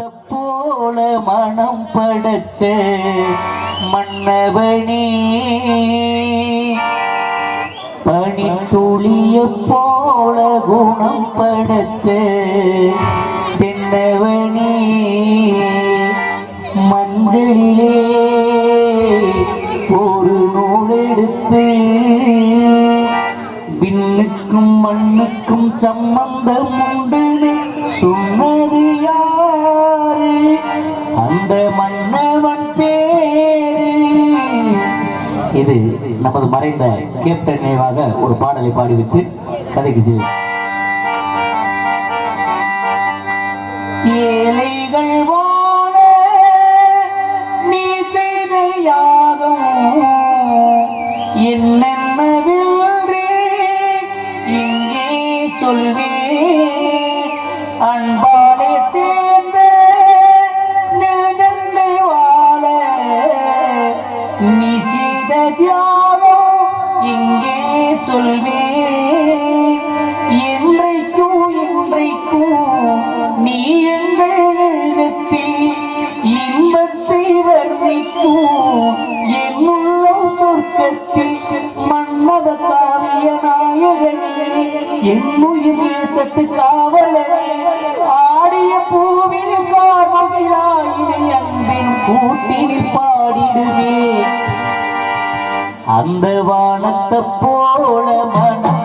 வானத்தை போல மனம் படைச்ச பனி துளிய போல குணம் படைச்ச தென்னவனே மஞ்சளிலே ஒரு நூல் எடுத்து விண்ணுக்கும் மண்ணுக்கும் சம்பந்தம் உண்டுன்னு சொன்ன இந்த மன்னவன் பேரு. இது நமது மறைந்த கேப்டன் நினைவாக ஒரு பாடலை பாடிவிட்டு கதைக்கு செல்லும் ஏழைகள் வாழ நீ செய்த யாகம் என்ன இங்கே சொல்வேன் என்றைக்கும் என்றைக்கும் நீ எங்கள் நெஞ்சத்தில் இன்பத்தை வர்ணிக்கும். என் உள்ளம் சொர்க்கத்தில் மன்மத காவிய நாயகனே என் உயிர் நேசத்து காவலனே. ஆடிய பூவின் காமகிழாயினை அன்பின் கூட்டினில் பாடிடுவேன். அந்த வானத்தை போல மனம்